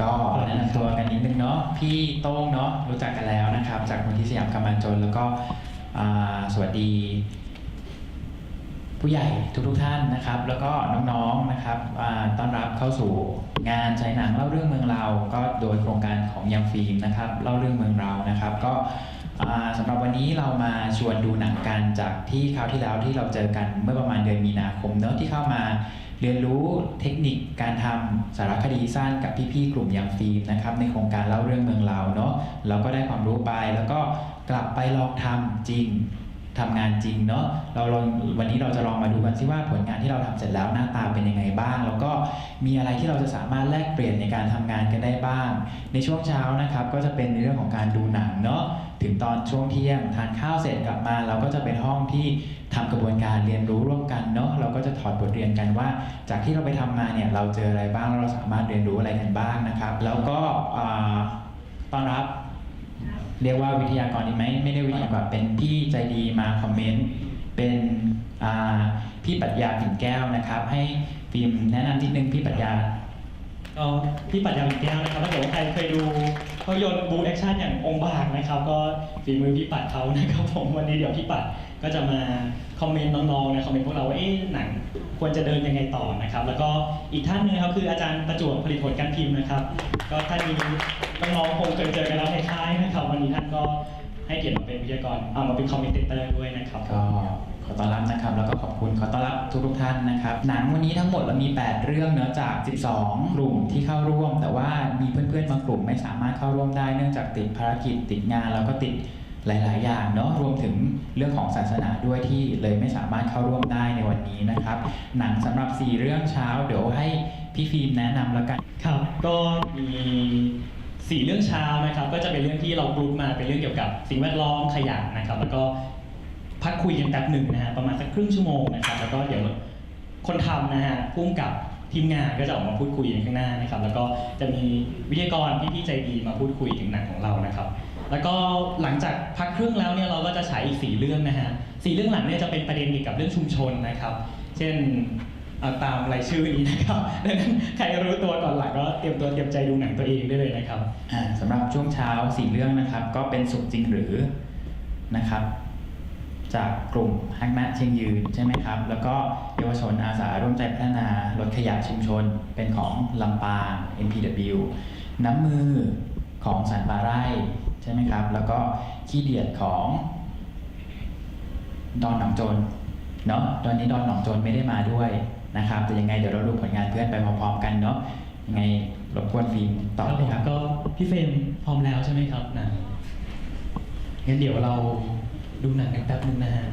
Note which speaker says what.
Speaker 1: ก็แนะนำตัวกันนิดนึงเนาะพี่โต้งเนาะรู้จักกันแล้วนะครับ จากมูลที่สยามกำมันจนแล้วก็สวัสดี ผู้ใหญ่ทุกๆท่านนะครับ แล้วก็น้องๆนะครับต้อนรับเข้าสู่งานใช้หนังเล่าเรื่องเมืองเรา ก็โดยโครงการของยังฟิล์มนะครับ เล่าเรื่องเมืองเรานะครับ ก็ สำหรับวันนี้เรามาชวนดูหนังกันจากที่คราวที่แล้วที่เราเจอกันเมื่อประมาณเดือนมีนาคมเนอะที่เข้ามาเรียนรู้เทคนิคการทำสารคดีสั้นกับพี่ๆกลุ่มยังฟิล์มนะครับในโครงการเล่าเรื่องเมืองเราเนาะเราก็ได้ความรู้ไปแล้วก็กลับไปลองทำจริงทำงานจริงเนาะเราลองวันนี้เราจะลองมาดูกันซิว่าผลงานที่เราทำเสร็จแล้วหน้าตาเป็นยังไงบ้าง แล้วก็มีอะไรที่เราจะสามารถแลกเปลี่ยนในการทำงานกันได้บ้าง ในช่วงเช้านะครับก็จะเป็นในเรื่องของการดูหนังเนาะ อนช่วงเที่ยงทานข้าวเสร็จกลับมา เราก็จะเป็นห้องที่ทำกระบวนการเรียนรู้ร่วมกันเนาะเราก็จะถอดบทเรียนกันว่า จากที่เราไปทำมาเนี่ยเราเจออะไรบ้างแล้วเราสามารถเรียนรู้อะไรกันบ้างนะครับ แล้วก็ต้อนรับเรียกว่าวิทยากรดีไหมไม่ได้วิทยากรเป็นพี่ใจดีมาคอมเมนต์เป็นพี่ปรัชญาปิ่นแก้วนะครับ ให้ฟิล์มแนะนำนิดนึงพี่ปรัชญา
Speaker 2: ก็พี่ปัญญาวินแก้วนะครับถ้าเกิดว่าใครเคยดูภาพยนตร์บูแอคชั่นอย่างองค์บากนะครับ ก็ฝีมือพี่ปัดเขานะครับผมวันนี้เดี๋ยวพี่ปัดก็จะมาคอมเมนต์น้องๆนะคอมเมนต์พวกเราว่าเอ๊ะหนังควรจะเดินยังไงต่อนะครับ แล้วก็อีกท่านหนึงครับคืออาจารย์ประจวบผลิตผลการพิมพ์นะครับ ก็ท่านนี้น้องๆคงเคยเจอกันแล้วในค่ายนะครับ วันนี้ท่านก็ให้เกียรติมาเป็นวิทยากรเอามาเป็นคอมเมนเตอร์ด้วยนะครับ
Speaker 1: ก็ขอต้อนรับนะครับแล้วก็ คุณขอต้อนรับทุกทุกท่านนะครับ หนังวันนี้ทั้งหมดเรามี 8 เรื่องเนื้อะจาก 12 กลุ่มที่เข้าร่วม แต่ว่ามีเพื่อนๆบางกลุ่มไม่สามารถเข้าร่วมได้เนื่องจากติดภารกิจติดงานแล้วก็ติดหลาย ๆ อย่างเนาะรวมถึงเรื่องของศาสนาด้วยที่เลยไม่สามารถเข้าร่วมได้ในวันนี้นะครับ หนังสำหรับ 4 เรื่องเช้า เดี๋ยวให้พี่ฟิล์มแนะนำแล้วกัน
Speaker 2: ครับก็มีสี่เรื่องเช้านะครับ ก็จะเป็นเรื่องที่เรากรุ๊ปมาเป็นเรื่องเกี่ยวกับสิ่งแวดล้อมขยะนะครับ แล้วก็ พักคุยกันแป๊บหนึ่งนะฮะประมาณสักครึ่งชั่วโมงนะครับแล้วก็เดี๋ยวคนทำนะฮะพุ่มกับทีมงานก็จะออกมาพูดคุยกันข้างหน้านะครับ แล้วก็จะมีวิทยากรพี่ๆใจดีมาพูดคุยถึงหนังของเรานะครับ แล้วก็หลังจากพักครึ่งแล้วเนี่ยเราก็จะฉายอีกสี่เรื่องนะฮะสี่เรื่องหลังเนี่ยจะเป็นประเด็นเกี่ยวกับเรื่องชุมชนนะครับ เช่นตามรายชื่อนี้นะครับดังนั้นใครรู้ตัวก่อนหลังก็เตรียมตัวเตรียมใจดูหนังตัวเองได้เลยนะครับ
Speaker 1: อ่าสำหรับช่วงเช้าสี่เรื่องนะครับ ก็เป็นสุขจริงหรือนะครับ จากกลุ่มฮักนะเชียงยืนใช่ไหมครับ แล้วก็เยาวชนอาสาร่วมใจพัฒนาลดขยะชุมชนเป็นของลำปาง NPW น้ำมือของสันป่าไร่ใช่ไหมครับ แล้วก็ขี้เดียดของดอนหนองโจนเนาะตอนนี้ดอนหนองโจนไม่ได้มาด้วยนะครับ แต่ยังไงเดี๋ยวเราดูผลงานเพื่อนไปพร้อมๆกันเนาะยังไงรบกวนฟิล์มต่อเลยครับ
Speaker 2: ก็พี่เฟรมพร้อมแล้วใช่ไหมครับนังงั้นเดี๋ยวเรา ดูหนังกันแป๊บนึงนะฮะ